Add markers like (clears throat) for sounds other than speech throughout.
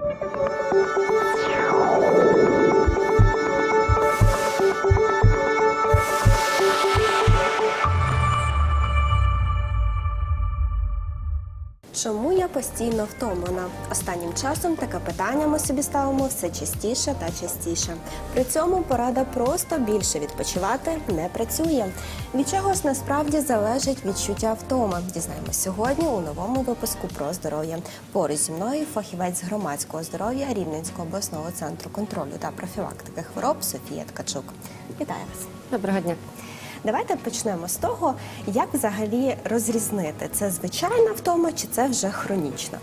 you постійно втомлена? Останнім часом таке питання ми собі ставимо все частіше та частіше. При цьому порада просто більше відпочивати не працює. Від чого ж насправді залежить відчуття втоми? Дізнаємось сьогодні у новому випуску про здоров'я. Поруч зі мною фахівець громадського здоров'я Рівненського обласного центру контролю та профілактики хвороб Софія Ткачук. Вітаю вас! Доброго дня. Давайте почнемо з того, як взагалі розрізнити це звичайна втома чи це вже хронічна.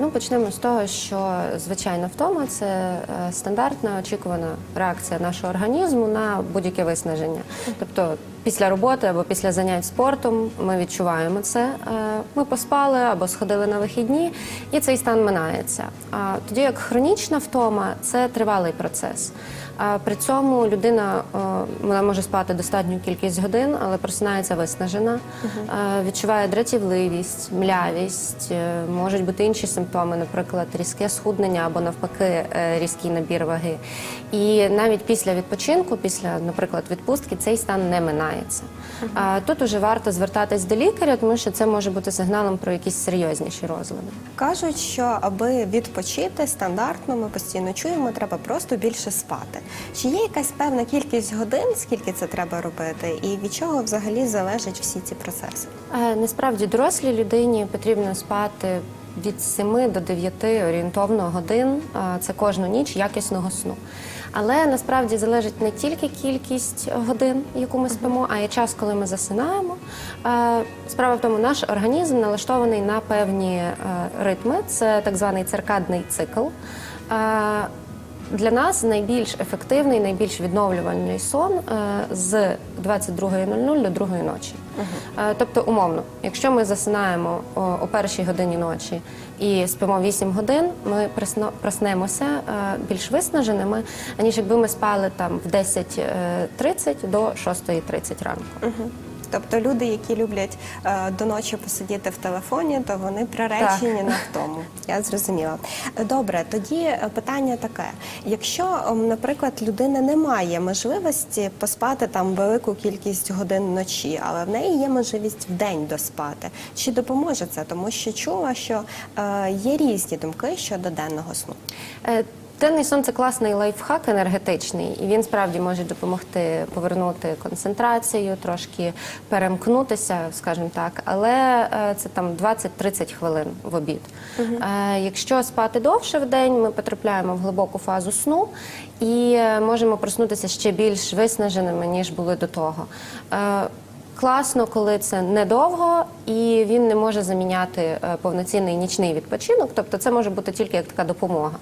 Ну, почнемо з того, що звичайна втома це е, стандартна очікувана реакція нашого організму на будь-яке виснаження. Тобто після роботи або після занять спортом ми відчуваємо це. Е, Ми поспали або сходили на вихідні, і цей стан минається. А тоді як хронічна втома це тривалий процес. А При цьому людина е, вона може спати достатню кількість годин, але просинається виснажена, е, відчуває дратівливість, млявість, можуть бути інші симптоми, наприклад, різке схуднення або навпаки різкий набір ваги. І навіть після відпочинку, після, наприклад, відпустки, цей стан не минається. А Тут уже варто звертатись до лікаря, тому що це може бути сигналом про якісь серйозніші розлади. Кажуть, що аби відпочити стандартно, ми постійно чуємо, треба просто більше спати. Чи є якась певна кількість годин, скільки це треба робити, і від чого взагалі залежать всі ці процеси? Е, Насправді дорослій людині потрібно спати від 7 до 9 орієнтовно годин. е, Це кожну ніч якісного сну. Але насправді залежить не тільки кількість годин, яку ми спимо, а й час, коли ми засинаємо. Е, Справа в тому, наш організм налаштований на певні е, ритми. Це так званий циркадний цикл. Для нас найбільш ефективний, найбільш відновлювальний сон е, з 22.00 до 2 ночі. Е, Тобто, умовно, якщо ми засинаємо о, першій годині ночі і спимо 8 годин, ми проснемося е, більш виснаженими, аніж якби ми спали там в 10.30 до 6.30 ранку. Тобто люди, які люблять е, до ночі посидіти в телефоні, то вони приречені на втому. Я зрозуміла. Е, Добре, тоді е, питання таке: якщо, наприклад, людина не має можливості поспати там велику кількість годин вночі, але в неї є можливість в день доспати, чи допоможе це? Тому що чула, що е, є різні думки щодо денного сну. Денний сон це класний лайфхак енергетичний, і він справді може допомогти повернути концентрацію, трошки перемкнутися, скажімо так. Але е, це там 20-30 хвилин в обід. Е, Якщо спати довше в день, ми потрапляємо в глибоку фазу сну і можемо проснутися ще більш виснаженими ніж були до того. Е, Класно, коли це недовго і він не може заміняти повноцінний нічний відпочинок. Тобто, це може бути тільки як така допомога.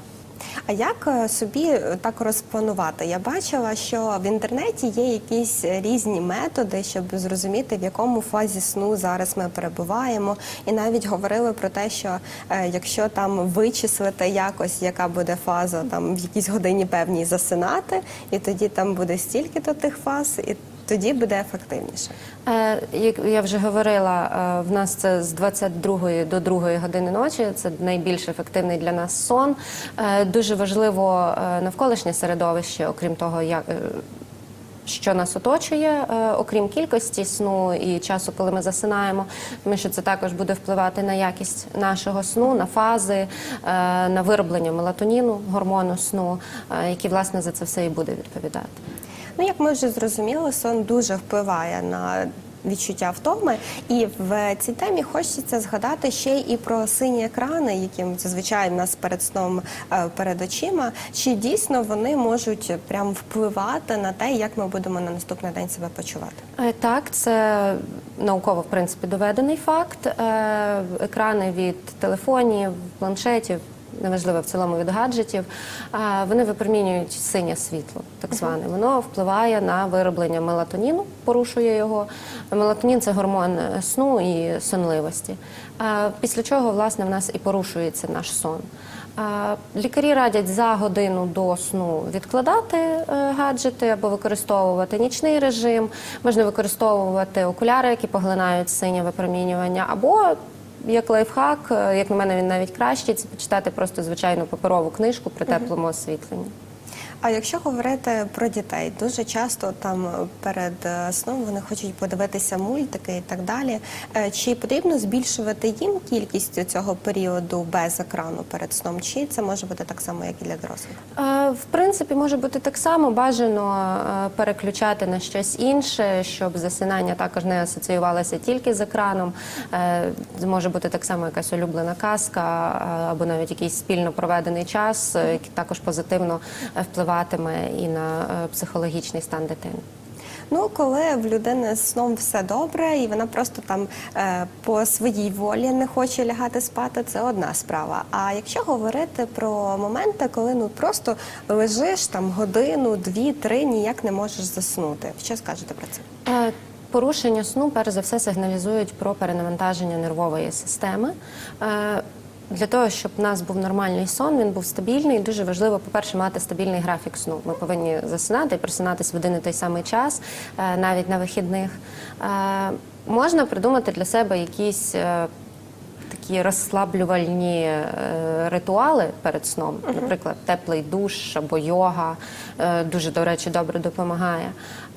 А як е, собі е, так розпланувати? Я бачила, що в інтернеті є якісь різні методи, щоб зрозуміти, в якому фазі сну зараз ми перебуваємо, і навіть говорили про те, що е, якщо там вичислити якось, яка буде фаза, там в якійсь годині певній засинати, і тоді там буде стільки то тих фаз, і тоді буде ефективніше. Е, Як я вже говорила, е, в нас це з 22 до 2 години ночі. Це найбільш ефективний для нас сон. Е, Дуже важливо навколишнє середовище, окрім того, як. Що нас оточує, окрім кількості сну і часу, коли ми засинаємо, тому що це також буде впливати на якість нашого сну, на фази, на вироблення мелатоніну, гормону сну, який власне за це все і буде відповідати. Ну, як ми вже зрозуміли, сон дуже впливає на відчуття втоми. І в цій темі хочеться згадати ще і про сині екрани, які зазвичай в нас перед сном е, перед очима. Чи дійсно вони можуть прям впливати на те, як ми будемо на наступний день себе почувати? Е, Так, це науково в принципі доведений факт. Е, Екрани від телефонів, планшетів. Неважливо в цілому від гаджетів, вони випромінюють синє світло, так зване. Воно впливає на вироблення мелатоніну, порушує його. Мелатонін це гормон е, сну і сонливості. Після чого, власне, в нас і порушується наш сон. Лікарі радять за годину до сну відкладати е, гаджети або використовувати нічний режим. Можна використовувати окуляри, які поглинають синє випромінювання, або як лайфхак, е, як на мене, він навіть кращий, це почитати просто звичайну паперову книжку при теплому освітленні. А якщо говорити про дітей, дуже часто там перед е, сном вони хочуть подивитися мультики і так далі. Е, Чи потрібно збільшувати їм кількість цього періоду без екрану перед сном? Чи це може бути так само, як і для дорослих? Е, В принципі, може бути так само бажано переключати на щось інше, щоб засинання також не асоціювалося тільки з екраном. Може бути так само якась улюблена казка або навіть якийсь спільно проведений час, який також позитивно е, впливатиме і на е, психологічний стан дитини. Ну, коли в людини з сном все добре, і вона просто там е, по своїй волі не хоче лягати спати, це одна справа. А якщо говорити про моменти, коли ну просто лежиш там годину, дві, три, ніяк не можеш заснути. Що скажете про це? Е, Порушення сну, перш за все, сигналізують про перенавантаження нервової системи. Е, Для того, щоб у нас був нормальний сон, він був стабільний. Дуже важливо, по-перше, мати стабільний графік сну. Ми повинні засинати і просинатись в один і той самий час, е, навіть на вихідних. Е, Можна придумати для себе якісь е, такі розслаблювальні ритуали перед сном, наприклад, теплий душ або йога, дуже, до речі, добре допомагає.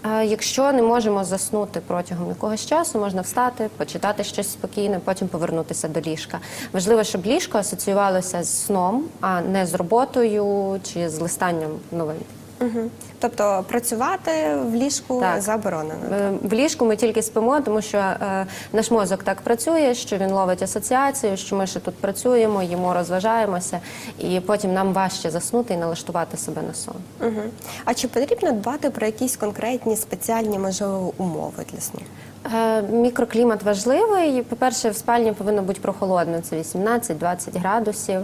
Якщо не можемо заснути протягом якогось часу, можна встати, почитати щось спокійне, потім повернутися до ліжка. Важливо, щоб ліжко асоціювалося з сном, а не з роботою чи з листанням новин. Угу. Тобто працювати в ліжку Так. заборонено. В ліжку ми тільки спимо, тому що е, наш мозок так працює, що він ловить асоціацію, що ми ще тут працюємо, їмо, розважаємося, і потім нам важче заснути і налаштувати себе на сон. Угу. А чи потрібно дбати про якісь конкретні спеціальні можливо умови для сну? Е, Мікроклімат важливий. По-перше, в спальні повинно бути прохолодно, це 18-20 градусів.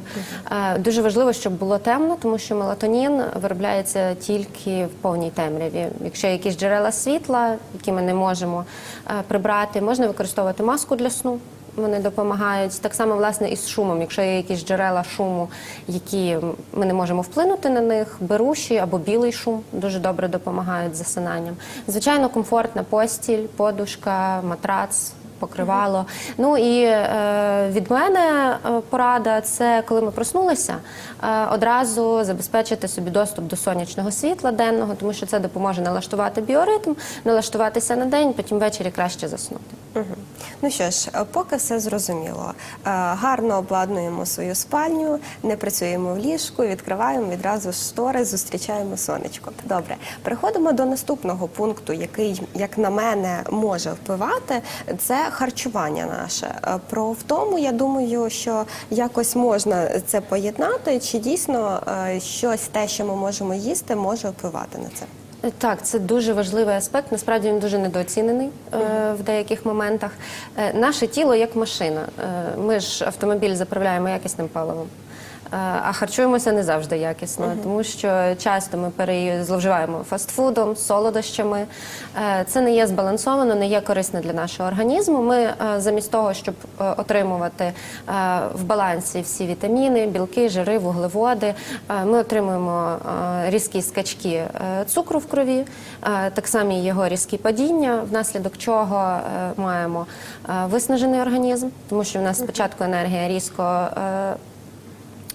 Е, Дуже важливо, щоб було темно, тому що мелатонін виробляється тільки в повній темряві. Якщо є якісь джерела світла, які ми не можемо е, прибрати, можна використовувати маску для сну. Вони допомагають так само, власне, і з шумом. Якщо є якісь джерела шуму, які ми не можемо вплинути на них, беруші або білий шум дуже добре допомагають засинанням. Звичайно, комфортна постіль, подушка, матрац. Покривало. Ну і е, від мене е, порада це коли ми проснулися, е, одразу забезпечити собі доступ до сонячного світла денного, тому що це допоможе налаштувати біоритм, налаштуватися на день, потім ввечері краще заснути. Угу. Ну що ж, е, поки все зрозуміло. Е, Гарно обладнуємо свою спальню, не працюємо в ліжку, відкриваємо відразу штори, зустрічаємо сонечко. Добре, переходимо до наступного пункту, який, як на мене, може впливати. Це харчування наше. Е, Про втому, я думаю, що якось можна це поєднати. Чи дійсно щось те, що ми можемо їсти, може впливати на це? Так, це дуже важливий аспект. Насправді він дуже недооцінений е, в деяких моментах. Е, наше тіло як машина. Е, ми ж автомобіль заправляємо якісним паливом. Е, А харчуємося не завжди якісно, тому що часто ми пере... зловживаємо фастфудом, солодощами. Е, Це не є збалансовано, не є корисно для нашого організму. Ми е, замість того, щоб отримувати в балансі всі вітаміни, білки, жири, вуглеводи, ми отримуємо різкі скачки цукру в крові, так само його різкі падіння, внаслідок чого маємо виснажений організм, тому що в нас спочатку енергія різко.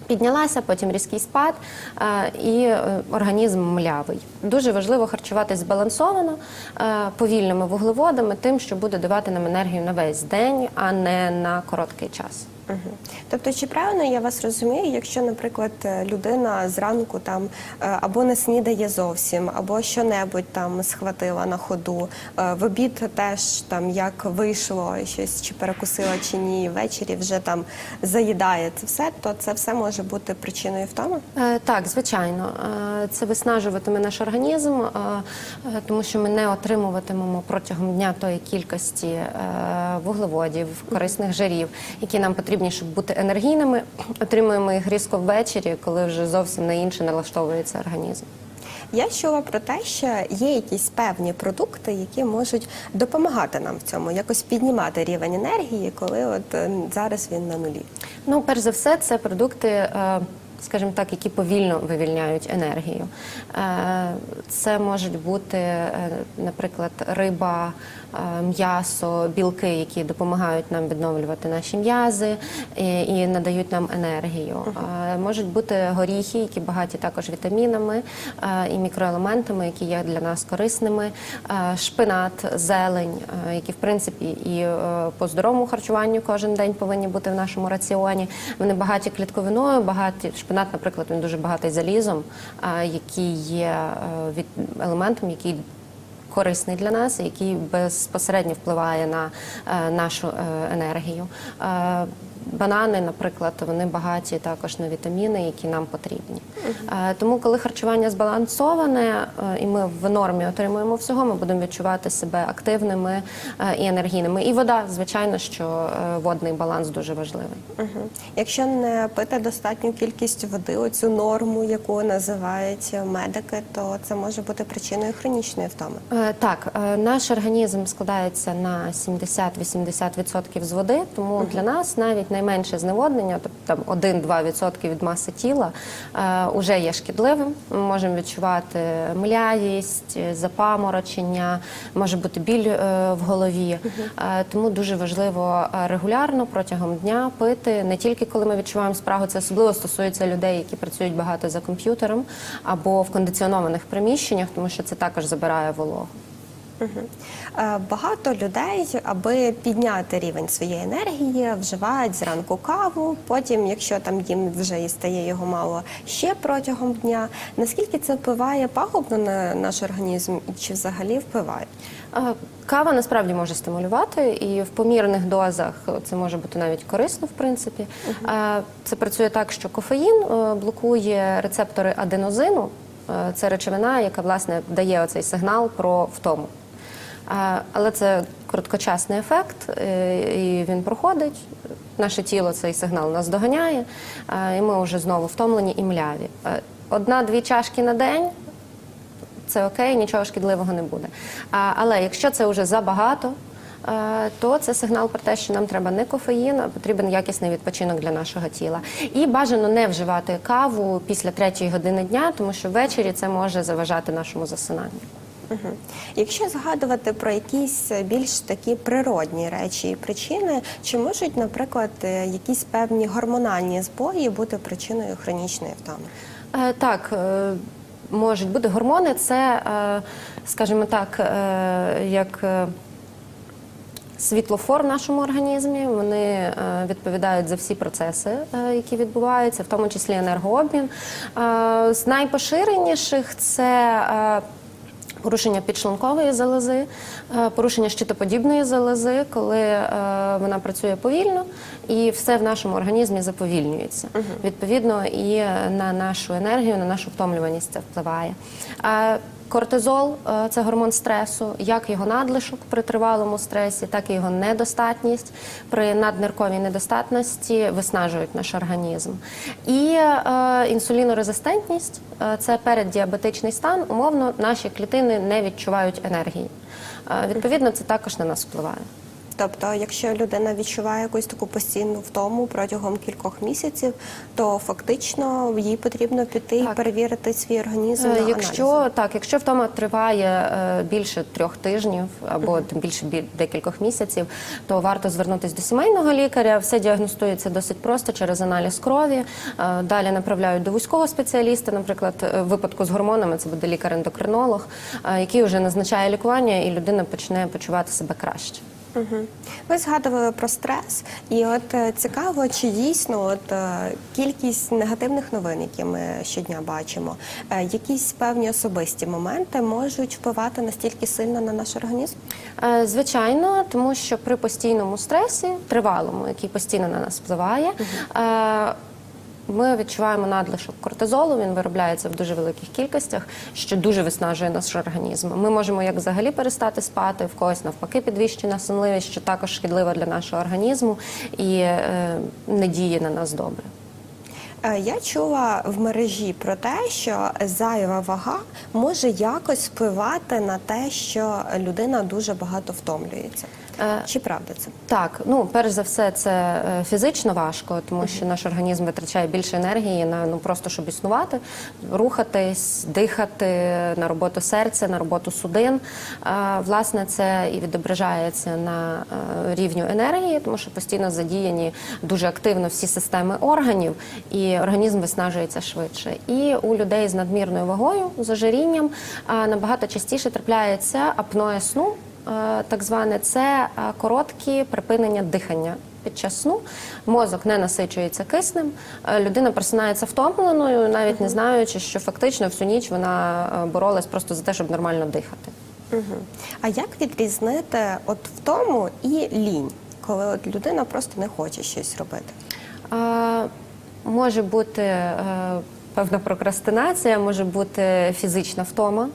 Піднялася, потім різкий спад е, і е, організм млявий. Дуже важливо харчувати збалансовано, е, повільними вуглеводами, тим, що буде давати нам енергію на весь день, а не на короткий час. Угу. Тобто, чи правильно я вас розумію, якщо, наприклад, е, людина зранку там е, або не снідає зовсім, або що-небудь там схватила на ходу, е, в обід теж там як вийшло, щось чи перекусила, чи ні, ввечері вже там заїдає це все, то це все може бути причиною втоми? Так, звичайно, це виснажуватиме наш організм, тому що ми не отримуватимемо протягом дня тої кількості вуглеводів, корисних жирів, які нам потрібні, щоб бути енергійними. (clears throat) Отримуємо їх різко ввечері, коли вже зовсім на інше налаштовується організм. Я чула про те, що є якісь певні продукти, які можуть допомагати нам в цьому, якось піднімати рівень енергії, коли от е, зараз він на нулі. Ну, перш за все, це продукти. е, скажімо так, які повільно вивільняють енергію. Е, Це можуть бути, наприклад, риба, м'ясо, білки, які допомагають нам відновлювати наші м'язи і, і надають нам енергію. Е, Можуть бути горіхи, які багаті також вітамінами е, і мікроелементами, які є для нас корисними. Е, Шпинат, зелень, е, які в принципі і е, по здоровому харчуванню кожен день повинні бути в нашому раціоні. Вони багаті клітковиною, багаті шпинат, наприклад, він дуже багатий залізом, е, який є е, елементом, який корисний для нас, який безпосередньо впливає на е, нашу е, енергію. Банани, наприклад, вони багаті також на вітаміни, які нам потрібні. Е, Тому, коли харчування збалансоване е, і ми в нормі отримуємо всього, ми будемо відчувати себе активними е, і енергійними. І вода, звичайно, що водний баланс дуже важливий. Угу. Якщо не пити достатню кількість води, оцю норму, яку називають медики, то це може бути причиною хронічної втоми. Так, наш організм складається на 70-80% з води, тому для нас навіть найменше зневоднення, тобто там 1-2% від маси тіла, е, уже є шкідливим. Ми можемо відчувати млявість, е, запаморочення, може бути біль е, в голові. Е, Тому дуже важливо е, регулярно протягом дня пити не тільки коли ми відчуваємо спрагу, це особливо стосується людей, які працюють багато за комп'ютером або в кондиціонованих приміщеннях, тому що це також забирає вологу. Е, Багато людей, аби підняти рівень своєї енергії, вживають зранку каву. Потім, якщо там їм вже і стає його мало ще протягом дня. Наскільки це впливає пагубно на наш організм, і чи взагалі впливає? Е, Кава насправді може стимулювати, і в помірних дозах це може бути навіть корисно, в принципі. Е, Це працює так, що кофеїн блокує рецептори аденозину. Це речовина, яка власне дає оцей сигнал про втому. Але це короткочасний ефект, е, і він проходить. Наше тіло цей сигнал нас доганяє, і ми вже знову втомлені і мляві. Е, Одна-дві чашки на день це окей, нічого шкідливого не буде. Але якщо це вже забагато, е, то це сигнал про те, що нам треба не кофеїн, а потрібен якісний відпочинок для нашого тіла. І бажано не вживати каву після третьої години дня, тому що ввечері це може заважати нашому засинанню. Якщо згадувати про якісь більш такі природні речі і причини, чи можуть, наприклад, е, якісь певні гормональні збої бути причиною хронічної втоми? Е, Так, е, можуть бути гормони. Це, е, скажімо так, е, як е, світлофор в нашому організмі. Вони е, відповідають за всі процеси, е, які відбуваються, в тому числі енергообмін. Е, З найпоширеніших це. Е, Порушення підшлункової залози, е, порушення щитоподібної залози, коли е, вона працює повільно, і все в нашому організмі заповільнюється. Відповідно, і на нашу енергію, на нашу втомлюваність це впливає. Е, Кортизол е, це гормон стресу, як його надлишок при тривалому стресі, так і його недостатність при наднирковій недостатності виснажують наш організм. І е, інсулінорезистентність е, це переддіабетичний стан. Умовно, наші клітини не відчувають енергії. Відповідно, це також на нас впливає. Тобто, якщо людина відчуває якусь таку постійну втому протягом кількох місяців, то фактично їй потрібно піти і перевірити свій організм. Е, на Якщо аналізи. так, якщо втома триває е, більше трьох тижнів або тим більше бі- декількох місяців, то варто звернутися до сімейного лікаря. Все діагностується досить просто через аналіз крові. Е, Далі направляють до вузького спеціаліста, наприклад, в випадку з гормонами це буде лікар-ендокринолог, який вже назначає лікування, і людина почне почувати себе краще. Угу. Ви згадували про стрес, і от е, цікаво, чи дійсно от е, кількість негативних новин, які ми щодня бачимо, е, якісь певні особисті моменти можуть впливати настільки сильно на наш організм? Звичайно, тому що при постійному стресі, тривалому, який постійно на нас впливає, е, ми відчуваємо надлишок кортизолу, він виробляється в дуже великих кількостях, що дуже виснажує наш організм. Ми можемо як взагалі перестати спати, в когось навпаки підвищена сонливість, що також шкідлива для нашого організму і е, не діє на нас добре. Е, Я чула в мережі про те, що зайва вага може якось впливати на те, що людина дуже багато втомлюється. Е, Чи правда це? Так, ну перш за все, це е, фізично важко, тому що наш організм витрачає більше енергії на ну просто щоб існувати, рухатись, дихати на роботу серця, на роботу судин. Власне, це і відображається на рівню енергії, тому що постійно задіяні дуже активно всі системи органів, і організм виснажується швидше. І у людей з надмірною вагою, з ожирінням, набагато частіше трапляється апноє сну. Е, так зване, це е, короткі припинення дихання. Під час сну мозок не насичується киснем, е, людина просинається втомленою, навіть не знаючи, що фактично всю ніч вона е, боролась просто за те, щоб нормально дихати. Угу. А як відрізнити от втому і лінь, коли от людина просто не хоче щось робити? Е, Може бути е, певна прокрастинація, може бути фізична втома.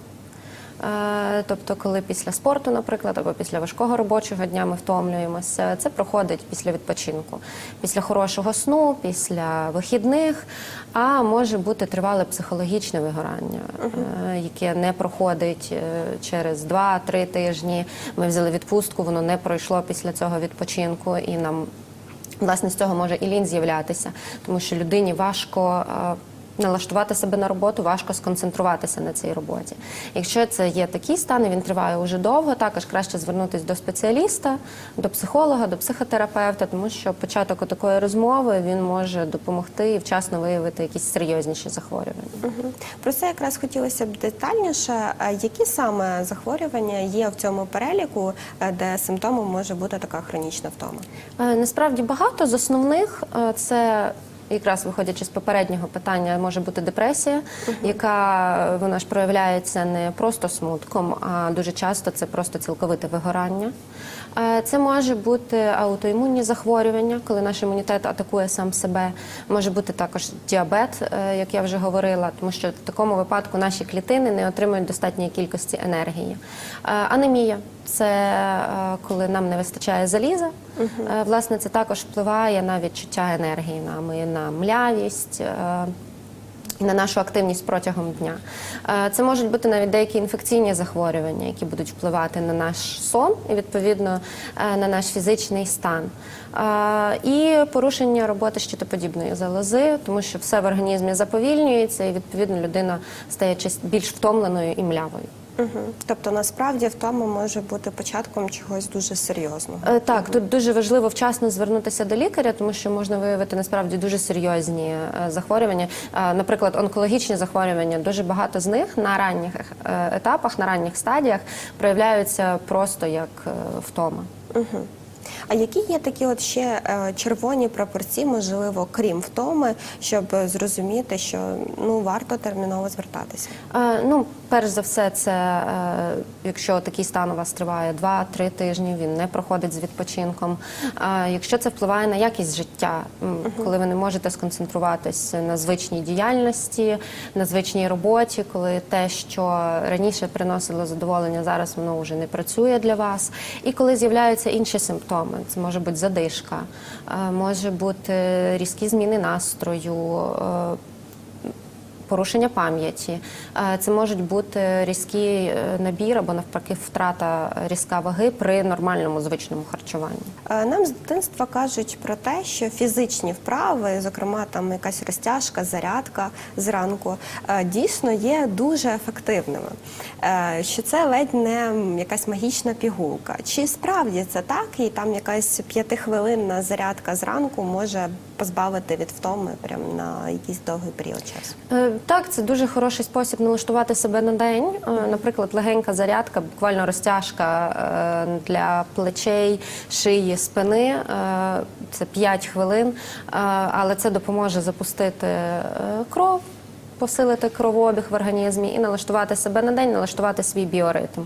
Е, Тобто, коли після спорту, наприклад, або після важкого робочого дня ми втомлюємося, це проходить після відпочинку, після хорошого сну, після вихідних, а може бути тривале психологічне вигорання, е, яке не проходить через 2-3 тижні. Ми взяли відпустку, воно не пройшло після цього відпочинку, і нам Власне, з цього може і лінь з'являтися, тому що людині важко е, налаштувати себе на роботу, важко сконцентруватися на цій роботі. Якщо це є такий стан, і він триває уже довго, також краще звернутися до спеціаліста, до психолога, до психотерапевта, тому що початок такої розмови він може допомогти і вчасно виявити якісь серйозніші захворювання. Угу. Про це якраз хотілося б детальніше. Які саме захворювання є в цьому переліку, е, де симптомом може бути така хронічна втома? Е, Насправді багато з основних е, це. Якраз виходячи з попереднього питання, може бути депресія, яка е, вона ж проявляється не просто смутком, а дуже часто це просто цілковите вигорання. Е, Це може бути аутоімунні захворювання, коли наш імунітет атакує сам себе. Може бути також діабет, е, як я вже говорила, тому що в такому випадку наші клітини не отримують достатньої кількості енергії. Е, Анемія це е, коли нам не вистачає заліза. Е, Власне, це також впливає на відчуття енергії нами, на млявість. е, На нашу активність протягом дня. Це можуть бути навіть деякі інфекційні захворювання, які будуть впливати на наш сон і відповідно на наш фізичний стан. І порушення роботи щитоподібної залози, тому що все в організмі заповільнюється, і відповідно людина стає більш втомленою і млявою. Угу. Тобто насправді втома може бути початком чогось дуже серйозного. Е, Так, тут дуже важливо вчасно звернутися до лікаря, тому що можна виявити насправді дуже серйозні е, захворювання. Е, Наприклад, онкологічні захворювання. Дуже багато з них на ранніх е, етапах, на ранніх стадіях проявляються просто як е, втома. Угу. А які є такі от ще е, червоні прапорці, можливо, крім втоми, щоб зрозуміти, що ну варто терміново звертатися? Е, Ну, перш за все, це е, якщо такий стан у вас триває 2-3 тижні, він не проходить з відпочинком. Е, Якщо це впливає на якість життя, коли ви не можете сконцентруватись на звичній діяльності, на звичній роботі, коли те, що раніше приносило задоволення, зараз воно вже не працює для вас. І коли з'являються інші симптоми, це може бути задишка, е, може бути різкі зміни настрою. Порушення пам'яті. Е, Це можуть бути різкий е, набір або навпаки втрата е, різка ваги при нормальному звичному харчуванні. Нам з дитинства кажуть про те, що фізичні вправи, зокрема там якась розтяжка, зарядка зранку, дійсно є дуже ефективними. Що це ледь не якась магічна пігулка. Чи справді це так? І там якась п'ятихвилинна зарядка зранку може позбавити від втоми прямо на якийсь довгий період часу? Е, Так, це дуже хороший спосіб налаштувати себе на день. Е, Наприклад, легенька зарядка, буквально розтяжка е, для плечей, шиї, спини. Це 5 хвилин, але це допоможе запустити кров. Посилити кровообіг в організмі і налаштувати себе на день, налаштувати свій біоритм.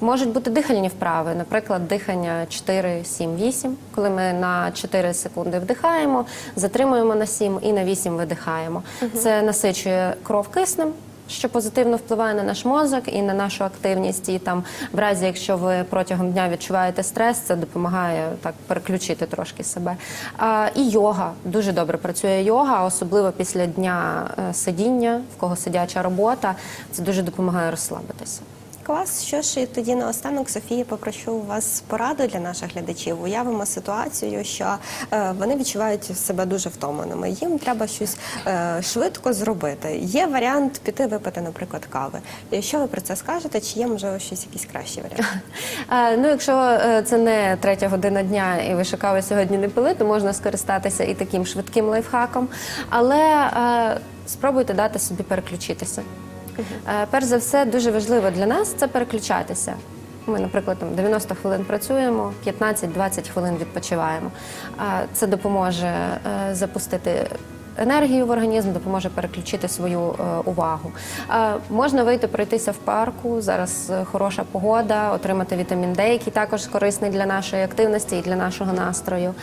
Можуть бути дихальні вправи, наприклад, дихання 4, 7, 8, коли ми на 4 секунди вдихаємо, затримуємо на 7 і на 8 видихаємо. Це насичує кров киснем, що позитивно впливає на наш мозок і на нашу активність. І там, в разі, якщо ви протягом дня відчуваєте стрес, це допомагає так переключити трошки себе. А, і йога дуже добре працює йога, особливо після дня е, сидіння, в кого сидяча робота. Це дуже допомагає розслабитися. Клас. Що ж і тоді наостанок Софія попрошу у вас пораду для наших глядачів. Уявимо ситуацію, що е, вони відчувають себе дуже втомленими. Їм треба щось е, швидко зробити. Є варіант піти випити, наприклад, кави. Що ви про це скажете? Чи є можливо щось якийсь кращий варіант? (laughs) Е, Ну, якщо е, це не третя година дня і ви шукали сьогодні не пили, то можна скористатися і таким швидким лайфхаком. Але е, спробуйте дати собі переключитися. Е, Перш за все, дуже важливо для нас це переключатися. Ми, наприклад, там 90 хвилин працюємо, 15-20 хвилин відпочиваємо. Це допоможе е, запустити енергію в організм, допоможе переключити свою е, увагу. Можна вийти пройтися в парку. Зараз хороша погода, отримати вітамін Д, який також корисний для нашої активності і для нашого настрою.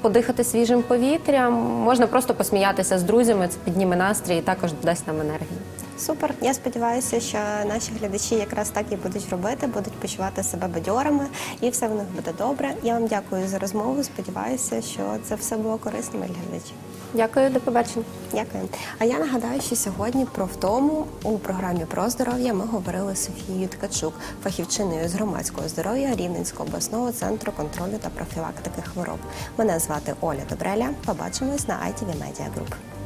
Подихати свіжим повітрям, можна просто посміятися з друзями, це підніме настрій і також дасть нам енергію. Супер. Я сподіваюся, що наші глядачі якраз так і будуть робити, будуть почувати себе бадьорами, і все в них буде добре. Я вам дякую за розмову. Сподіваюся, що це все було корисним для глядачів. Дякую, до побачення. Дякую. А я нагадаю, що сьогодні про втому у програмі про здоров'я ми говорили з Софією Ткачук, фахівчиною з громадського здоров'я Рівненського обласного центру контролю та профілактики хвороб. Мене звати Оля Добреля. Побачимось на ITV Media Group.